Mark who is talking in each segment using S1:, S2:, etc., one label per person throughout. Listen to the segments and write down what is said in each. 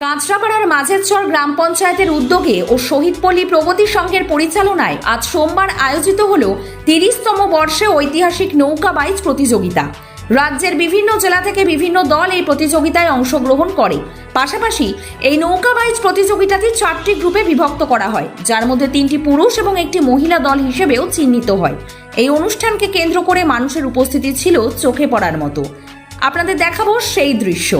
S1: কাঁচরাপাড়ার মাঝেরচর গ্রাম পঞ্চায়েতের উদ্যোগে ও শহীদপল্লী প্রগতি সংঘের পরিচালনায় আজ সোমবার আয়োজিত হল তিরিশতম বর্ষে ঐতিহাসিক নৌকা বাইচ প্রতিযোগিতা। রাজ্যের বিভিন্ন জেলা থেকে বিভিন্ন দল এই প্রতিযোগিতায় অংশগ্রহণ করে। পাশাপাশি এই নৌকা বাইচ প্রতিযোগিতাটি চারটি গ্রুপে বিভক্ত করা হয়, যার মধ্যে তিনটি পুরুষ এবং একটি মহিলা দল হিসেবেও চিহ্নিত হয়। এই অনুষ্ঠানকে কেন্দ্র করে মানুষের উপস্থিতি ছিল চোখে পড়ার মতো। আপনাদের দেখাবো সেই দৃশ্য।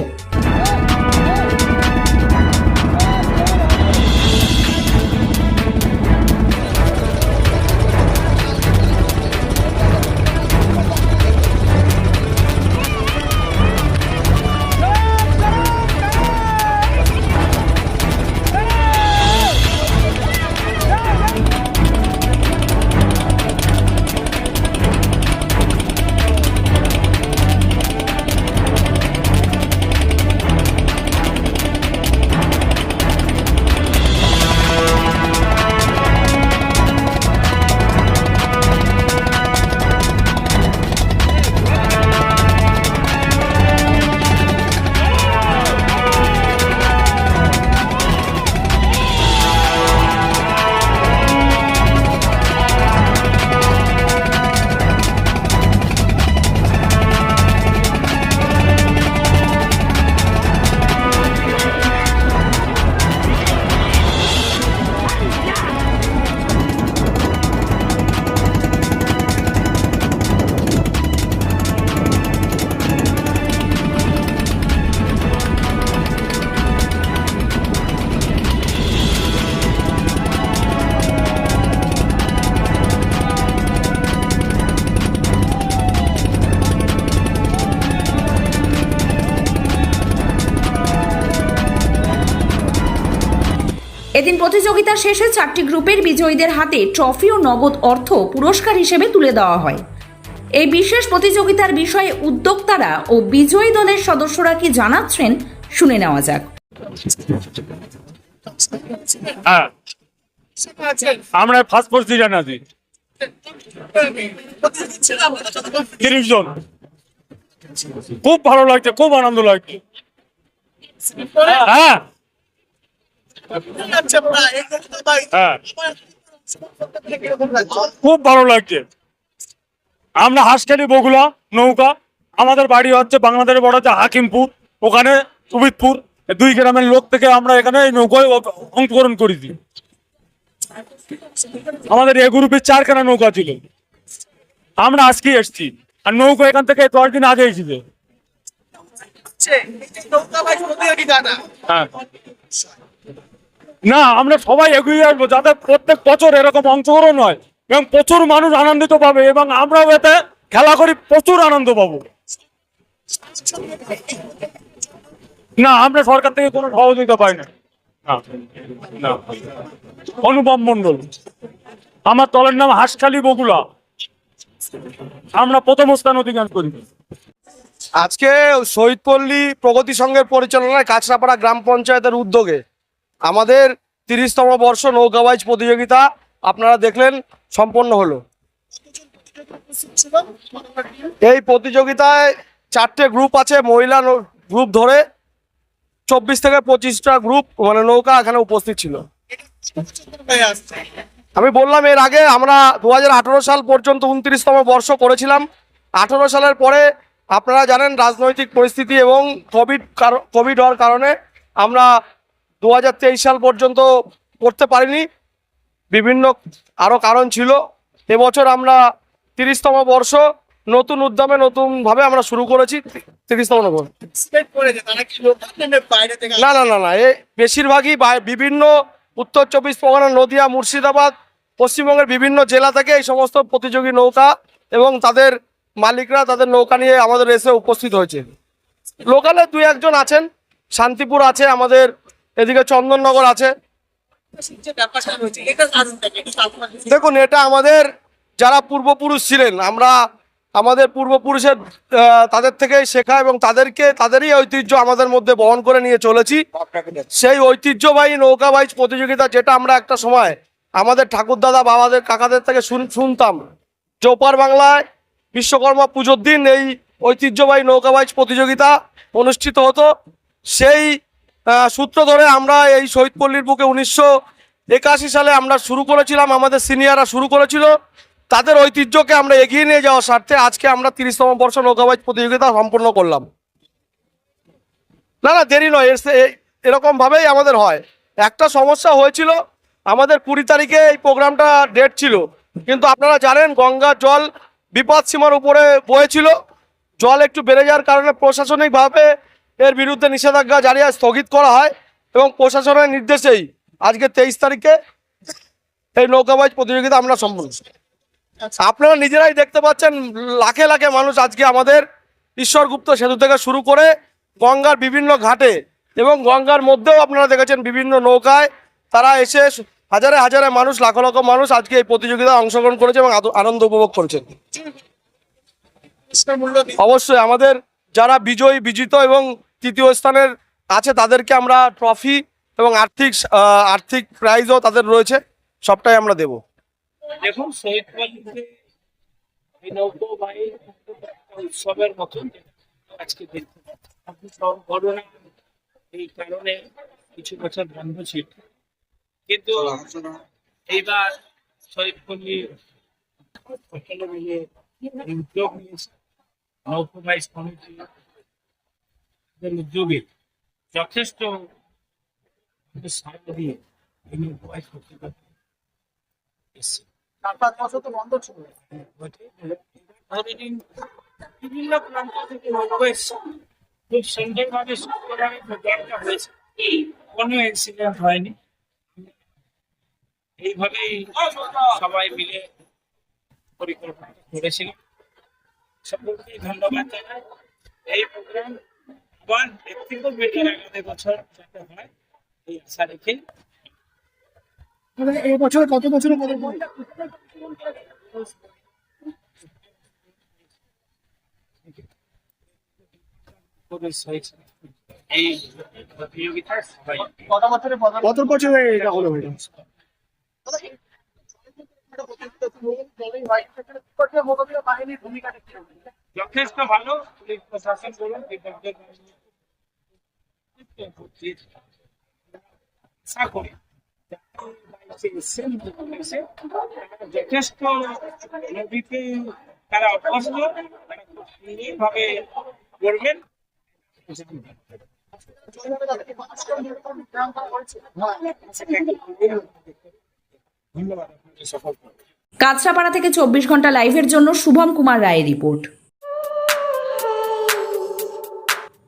S1: প্রতিযোগিতা শেষে চারটি গ্রুপের বিজয়ীদের হাতে ট্রফি ও নগদ অর্থ পুরস্কার হিসেবে তুলে দেওয়া হয়। এই বিশেষ প্রতিযোগিতার বিষয়ে উদ্যোক্তারা ও বিজয়ী দলের সদস্যরা কি জানাচ্ছেন শুনে নেওয়া যাক।
S2: হ্যাঁ। আমরা ফার্স্ট আছি। তিরিশ জন। খুব ভালো লাগছে, খুব আনন্দ লাগছে। হ্যাঁ। খুব ভালো লাগছে। আমরা হাঁসখালি বগুলা নৌকা আমাদের বাড়ি হচ্ছে বাংলাদেশের বড় হচ্ছে হাকিমপুর ওখানে সুবিদপুর দুই গ্রামের লোক থেকে আমরা এখানে এই নৌকায় অংশগ্রহণ করেছি। আমাদের এ গ্রুপে চারখানা নৌকা ছিল। আমরা আজকে এসছি। আর নৌকা এখান থেকে দশ দিন আগে এসেছে। হ্যাঁ। না, আমরা সবাই এগিয়ে আসব, যাতে প্রত্যেক বছর এরকম অংশগ্রহণ হয় এবং প্রচুর মানুষ আনন্দিত পাবে এবং আমরাও এতে খেলা করি, প্রচুর আনন্দ পাবো। না, আমরা সরকার থেকে কোনো সহযোগিতা পাই না। অনুপম মন্ডল আমার দলের নাম হাসখালি বগুলা আমরা প্রথম স্থান অধিকার করি।
S3: আজকে শহীদপল্লী প্রগতি সংঘের পরিচালনায় কাছড়াপাড়া গ্রাম পঞ্চায়েতের উদ্যোগে আমাদের তিরিশতম বর্ষ নৌকাবাইজ প্রতিযোগিতা আপনারা দেখলেন সম্পন্ন হলো। এই প্রতিযোগিতায় চারটে গ্রুপ আছে, মহিলা গ্রুপ ধরে চব্বিশ থেকে পঁচিশটা গ্রুপ মানে নৌকা এখানে উপস্থিত ছিল। আমি বললাম এর আগে আমরা দু হাজার আঠারো সাল পর্যন্ত উনত্রিশতম বর্ষ করেছিলাম। আঠেরো সালের পরে আপনারা জানেন রাজনৈতিক পরিস্থিতি এবং কোভিড কোভিড হওয়ার কারণে আমরা দু হাজার তেইশ সাল পর্যন্ত করতে পারিনি। বিভিন্ন আরও কারণ ছিল। এবছর আমরা তিরিশতম বর্ষ নতুন উদ্যমে নতুনভাবে আমরা শুরু করেছি তিরিশতম বর্ষ। না না না না এ বেশিরভাগই বিভিন্ন উত্তর চব্বিশ পরগনা নদিয়া মুর্শিদাবাদ পশ্চিমবঙ্গের বিভিন্ন জেলা থেকে এই সমস্ত প্রতিযোগী নৌকা এবং তাদের মালিকরা তাদের নৌকা নিয়ে আমাদের এসে উপস্থিত হয়েছে। লোকালে দুই একজন আছেন শান্তিপুর আছে আমাদের এদিকে চন্দননগর আছে। দেখুন, এটা আমাদের যারা পূর্বপুরুষ ছিলেন, আমরা আমাদের পূর্বপুরুষের তাদের থেকে শেখা এবং তাদেরকে, তাদেরই ঐতিহ্য আমাদের মধ্যে বহন করে নিয়ে চলেছি। সেই ঐতিহ্যবাহী নৌকা বাইচ প্রতিযোগিতা যেটা আমরা একটা সময় আমাদের ঠাকুরদাদা বাবাদের, কাকাদের থেকে শুন- শুনতাম। চৌপার বাংলায় বিশ্বকর্মা পুজোর দিন এই ঐতিহ্যবাহী নৌকা বাইচ প্রতিযোগিতা অনুষ্ঠিত হতো। সেই সূত্র ধরে আমরা এই শহীদ পল্লীর বুকে উনিশশো একাশি সালে আমরা শুরু করেছিলাম, আমাদের সিনিয়ররা শুরু করেছিল। তাদের ঐতিহ্যকে আমরা এগিয়ে নিয়ে যাওয়ার স্বার্থে আজকে আমরা তিরিশতম বর্ষ নৌকাবাজ প্রতিযোগিতা সম্পন্ন করলাম। না না, দেরি নয় এরকমভাবেই আমাদের হয়। একটা সমস্যা হয়েছিল, আমাদের কুড়ি তারিখে এই প্রোগ্রামটা ডেট ছিল। কিন্তু আপনারা জানেন, গঙ্গার জল বিপদ সীমার উপরে বয়েছিল। জল একটু বেড়ে যাওয়ার কারণে প্রশাসনিকভাবে এর বিরুদ্ধে নিষেধাজ্ঞা জারি স্থগিত করা হয় এবং প্রশাসনের নির্দেশেই আজকে তেইশ তারিখে এই নৌকাবাজ প্রতিযোগিতা আমরা সম্পন্ন আপনারা নিজেরাই দেখতে পাচ্ছেন লাখে লাখে মানুষ আজকে আমাদের ঈশ্বরগুপ্ত সেতু থেকে শুরু করে গঙ্গার বিভিন্ন ঘাটে এবং গঙ্গার মধ্যেও আপনারা দেখেছেন বিভিন্ন নৌকায় তারা এসে হাজারে হাজারে মানুষ লাখ লাখ মানুষ আজকে এই প্রতিযোগিতায় অংশগ্রহণ করেছে এবং আনন্দ উপভোগ করেছেন। অবশ্যই আমাদের যারা বিজয়ী বিজিত এবং তৃতীয় স্থানের আছে তাদেরকে আমরা ট্রফি এবং আর্থিক আর্থিক প্রাইজও তাদের রয়েছে, সবটাই আমরা দেবো।
S4: দেখুন কিছু উদ্যোগ এদের যথেষ্ট সাড়া দিয়ে এসছে বিভিন্ন প্রান্ত থেকে লোক এসছে। খুব সুন্দরভাবে সুন্দরভাবে প্রোগ্রামটা হয়েছে। কোনো হয়নি। এইভাবেই সবাই মিলে পরিকল্পনা করেছিল সকলকে ধন্যবাদ জানাই। এই প্রোগ্রাম আবার এর থেকেও বেটার আগামী বছর যাতে হয় এই আশা রেখে।
S5: কত মতো
S4: এই প্রতিযোগিতায় সবাই।
S5: কত বছরে এটা হলো? এটা
S4: যথেষ্ট ভালো পুলিশ প্রশাসন বলুন
S1: থেকে চব্বিশ ঘণ্টা লাইভের জন্য শুভম কুমার রায়ের রিপোর্ট